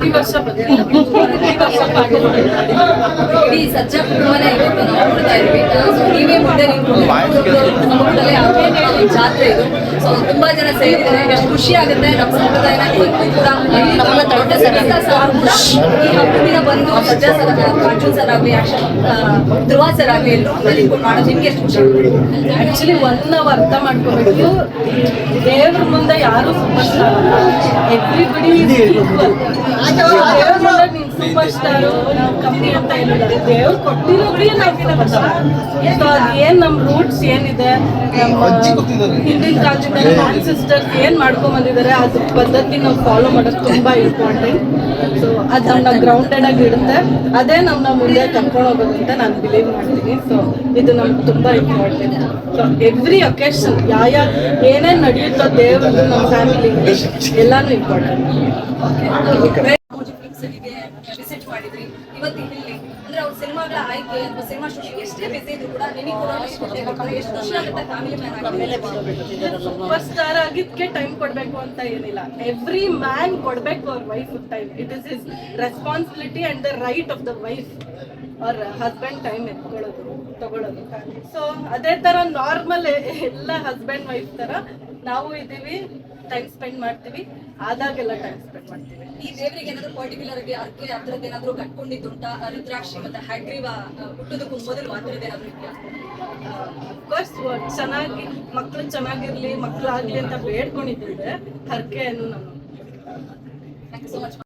ಈ ವರ್ಷ ಬಂದಿಲ್ಲ ಈ ವರ್ಷ ಪಾರ್ಟಿಸಿಪೇಟ್ ಮಾಡಿಲ್ಲ ಇಡೀ ಸಜ್ಜ ಕುಟುಂಬನೇ ಇವತ್ತು ನಾವು ನೋಡ್ತಾ ಇದ್ವಿ ಸೊ ನೀವೇ ಮುಂದೆ ನಿಂತ್ಕೊಂಡು ಯಾವುದೇ ಜಾತ್ರೆ ಇದು. ಸೊ ತುಂಬಾ ಜನ ಸೇರಿದ್ದಾರೆ. ಎಷ್ಟು ಖುಷಿ ಆಗುತ್ತೆ. ನಮ್ಮ ಸಂಪ್ರದಾಯನ ದೊಡ್ಡ ಸಂಗೀತ ಸರ್ ಈ ಹಬ್ಬದಿಂದ ಬಂದು ಸಜ್ಜಾ ಸರ್ ಅರ್ಜುನ್ ಸರ್ ಆಗಲಿ ಧ್ರುವ ಸರ್ ಆಗಲಿ, ಎಲ್ಲರೂ ಮಾಡೋದು ನಿಮ್ಗೆ ಎಷ್ಟು ಖುಷಿ ಆಕ್ಚುಲಿ ಒಂದ್ ನಾವು ಅರ್ಥ ಮಾಡ್ಕೋಬೇಕು. ದೇವ್ರ ಮುಂದೆ ಯಾರು ಸೂಪರ್ ಸ್ಟಾರ್ ಎವ್ರಿಬಡಿ ಸೂಪರ್ ಕಮ್ಮಿ ಅಂತ ದೇವ್ರು ನಾವು ಅದ್ ಏನ್ ನಮ್ ರೂಟ್ಸ್ ಏನಿದೆ ನಮ್ಮ ಹಿಂದಿನ ಕಾಲದಿಂದ ಸಿಸ್ಟರ್ಸ್ ಏನ್ ಮಾಡ್ಕೊಂಡ್ ಬಂದಿದ್ದಾರೆ ಅದ್ರ ಪದ್ಧತಿ ನಾವು ಫಾಲೋ ಮಾಡೋದು ತುಂಬಾ ಇಂಪಾರ್ಟೆಂಟ್ ಸೊ ಅದು ನಮ್ಮ ಗ್ರೌಂಡೆಡ್ ಆಗಿ ಇಡುತ್ತೆ ಅದೇ ನಮ್ಮ ಮುಂದೆ ಕರ್ಕೊಂಡು ಹೋಗೋದು ಅಂತ ನಾನು ಬಿಲೀವ್ ಮಾಡ್ತೀನಿ. ಸೊ ಇದು ನಮ್ಗೆ ತುಂಬಾ ಇಂಪಾರ್ಟೆಂಟ್ ಸೊ ಎವ್ರಿ ಒಕೇಶನ್ ಯಾವ ಏನೇನ್ ನಡೆಯುತ್ತೋ ದೇವರು ನಮ್ಮ ಫ್ಯಾಮಿಲಿ ಎಲ್ಲಾನು ಇಂಪಾರ್ಟೆಂಟ್ ವಿಸಿಟ್ ಮಾಡಿದ್ರಿ. ಇವತ್ತು ಇಲ್ಲಿ ಅಂದ್ರೆ ಅವ್ರ ಸಿನಿಮಾಗಳ ಆಯ್ಕೆ ಅಥವಾ ಸಿನಿಮಾ ಶೂಟಿಂಗ್ ಎಷ್ಟೇ ಬಿಸಿ ಇದ್ರು ಕೂಡ ನಿಮಗೆ ಕೂಡ ಎಷ್ಟು ಖುಷಿ ಆಗುತ್ತೆ ಫ್ಯಾಮಿಲಿ ಮ್ಯಾನ್ ಸೂಪರ್ ಸ್ಟಾರ್ ಆಗಿದ್ಕೆ ಟೈಮ್ ಕೊಡ್ಬೇಕು ಅಂತ ಏನಿಲ್ಲ. ಎವ್ರಿ ಮ್ಯಾನ್ ಕೊಡ್ಬೇಕು ಅವ್ರ wife time it is is responsibility and the right of the wife ಅವ್ರ ಹಸ್ಬೆಂಡ್ ಟೈಮ್ ಎತ್ಕೊಳ್ಳೋದು ತಗೊಳ್ಳೋದು. ಸೊ ಅದೇ ತರ ನಾರ್ಮಲ್ ಎಲ್ಲ ಹಸ್ಬೆಂಡ್ ವೈಫ್ ತರ ನಾವು ಇದೀವಿ ಟೈಮ್ ಸ್ಪೆಂಡ್ ಮಾಡ್ತೀವಿ ಆದಾಗೆಲ್ಲ ಟೈಮ್ ಸ್ಪೆಂಡ್ ಮಾಡ್ತೀವಿ. ಈ ದೇವರಿಗೆ ಏನಾದ್ರು ಪರ್ಟಿಕ್ಯುಲರ್ ಆಗಿ ಅರ್ಕೆ ಅದ್ರದ್ದು ಏನಾದ್ರು ಕಟ್ಕೊಂಡಿದ್ದುಂಟ ರುದ್ರಾಕ್ಷಿ ಮತ್ತೆ ಹ್ಯಾಗ್ರೀವ ಹುಟ್ಟೋದಕ್ಕೂ ಮೊದಲು ಆ ಥರದ್ದು ಏನಾದ್ರು ಇದೆಯಾ? ಅಫ್ಕೋರ್ಸ್ ಚೆನ್ನಾಗಿ ಮಕ್ಳು ಚೆನ್ನಾಗಿರ್ಲಿ ಮಕ್ಳಾಗ್ಲಿ ಅಂತ ಬೇಡ್ಕೊಂಡಿದ್ದಿದ್ರೆ ಹರಕೆಯನ್ನು ನಾನು ಥ್ಯಾಂಕ್ ಯು ಸೊ ಮಚ್